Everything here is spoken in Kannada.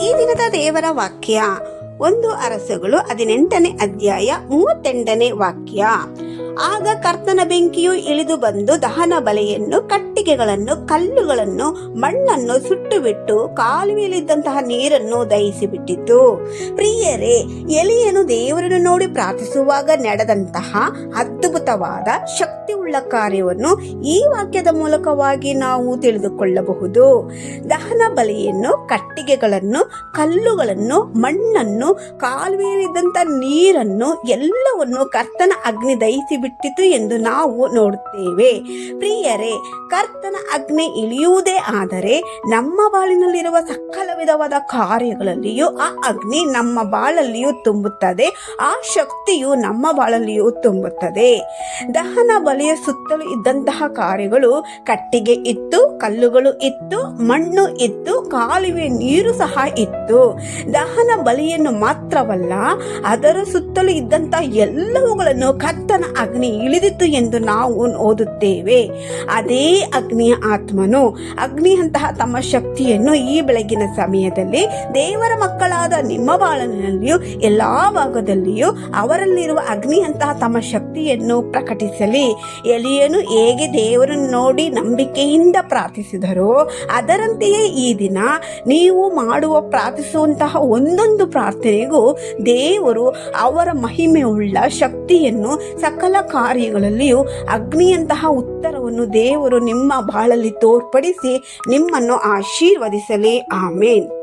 ಈ ದಿನದ ದೇವರ ವಾಕ್ಯ ಒಂದು ಅರಸುಗಳು ಹದಿನೆಂಟನೇ ಅಧ್ಯಾಯ ಮೂವತ್ತೆಂಟನೇ ವಾಕ್ಯ. ಆಗ ಕರ್ತನ ಬೆಂಕಿಯು ಇಳಿದು ಬಂದು ದಹನ ಬಲೆಯನ್ನು ಕಟ್ಟಿಗೆಗಳನ್ನು, ಕಲ್ಲುಗಳನ್ನು, ಮಣ್ಣನ್ನು ಸುಟ್ಟು ಬಿಟ್ಟು ಕಾಲುವೆಯಲ್ಲಿದ್ದಂತಹ ನೀರನ್ನು ದಹಿಸಿಬಿಟ್ಟಿತು. ಪ್ರಿಯರೇ ಎಲಿಯನು ದೇವರನ್ನು ನೋಡಿ ಪ್ರಾರ್ಥಿಸುವಾಗ ನಡೆದಂತಹ ಅದ್ಭುತವಾದ ಶಕ್ತಿಯುಳ್ಳ ಕಾರ್ಯವನ್ನು ಈ ವಾಕ್ಯದ ಮೂಲಕವಾಗಿ ನಾವು ತಿಳಿದುಕೊಳ್ಳಬಹುದು. ದಹನ ಬಲೆಯನ್ನು, ಕಟ್ಟಿಗೆಗಳನ್ನು, ಕಲ್ಲುಗಳನ್ನು, ಮಣ್ಣನ್ನು, ಕಾಲುವೆಯಲ್ಲಿದ್ದಂಥ ನೀರನ್ನು ಎಲ್ಲವನ್ನು ಕರ್ತನ ಅಗ್ನಿ ದಹಿಸಿ ಬಿಟ್ಟಿತು ಎಂದು ನಾವು ನೋಡುತ್ತೇವೆ. ಪ್ರಿಯರೇ ಕರ್ತನ ಅಗ್ನಿ ಇಳಿಯುವುದೇ ಆದರೆ ನಮ್ಮ ಬಾಳಿನಲ್ಲಿರುವ ಸಕಲ ವಿಧವಾದ ಕಾರ್ಯಗಳಲ್ಲಿಯೂ ಆ ಅಗ್ನಿ ನಮ್ಮ ಬಾಳಲ್ಲಿಯೂ ತುಂಬುತ್ತದೆ, ಆ ಶಕ್ತಿಯು ನಮ್ಮ ಬಾಳಲ್ಲಿಯೂ ತುಂಬುತ್ತದೆ. ದಹನ ಬಲಿಯ ಸುತ್ತಲೂ ಇದ್ದಂತಹ ಕಾರ್ಯಗಳು ಕಟ್ಟಿಗೆ ಇತ್ತು ಕಲ್ಲುಗಳು ಇತ್ತು, ಮಣ್ಣು ಇತ್ತು, ಕಾಲುವೆ ನೀರು ಸಹ ಇತ್ತು. ದಹನ ಬಲಿಯನ್ನು ಮಾತ್ರವಲ್ಲ, ಅದರ ಸುತ್ತಲೂ ಇದ್ದಂತಹ ಎಲ್ಲವುಗಳನ್ನು ಕತ್ತನ ಅಗ್ನಿ ಇಳಿದಿತ್ತು ಎಂದು ನಾವು ಓದುತ್ತೇವೆ. ಅದೇ ಅಗ್ನಿಯ ಆತ್ಮನು, ಅಗ್ನಿಯಂತಹ ತಮ್ಮ ಶಕ್ತಿಯನ್ನು ಈ ಬೆಳಗಿನ ಸಮಯದಲ್ಲಿ ದೇವರ ಮಕ್ಕಳಾದ ನಿಮ್ಮ ಬಾಳನಲ್ಲಿಯೂ ಎಲ್ಲಾ ಭಾಗದಲ್ಲಿಯೂ ಅವರಲ್ಲಿರುವ ಅಗ್ನಿಯಂತಹ ತಮ್ಮ ಶಕ್ತಿಯನ್ನು ಪ್ರಕಟಿಸಲಿ. ಎಲಿಯನು ಹೇಗೆ ದೇವರನ್ನು ನೋಡಿ ನಂಬಿಕೆಯಿಂದ ಪ್ರಾರ್ಥಿಸಿದರೋ, ಅದರಂತೆಯೇ ಈ ದಿನ ನೀವು ಮಾಡುವ ಪ್ರಾರ್ಥಿಸುವಂತಹ ಒಂದೊಂದು ಪ್ರಾರ್ಥನೆಗೂ ದೇವರು ಅವರ ಮಹಿಮೆಯುಳ್ಳ ಶಕ್ತಿಯನ್ನು ಸಕಲ ಕಾರ್ಯಗಳಲ್ಲಿಯೂ ಅಗ್ನಿಯಂತಹ ಉತ್ತರವನ್ನು ದೇವರು ನಿಮ್ಮ ಬಾಳಲ್ಲಿ ತೋರ್ಪಡಿಸಿ ನಿಮ್ಮನ್ನು ಆಶೀರ್ವದಿಸಲಿ. ಆಮೇನ್.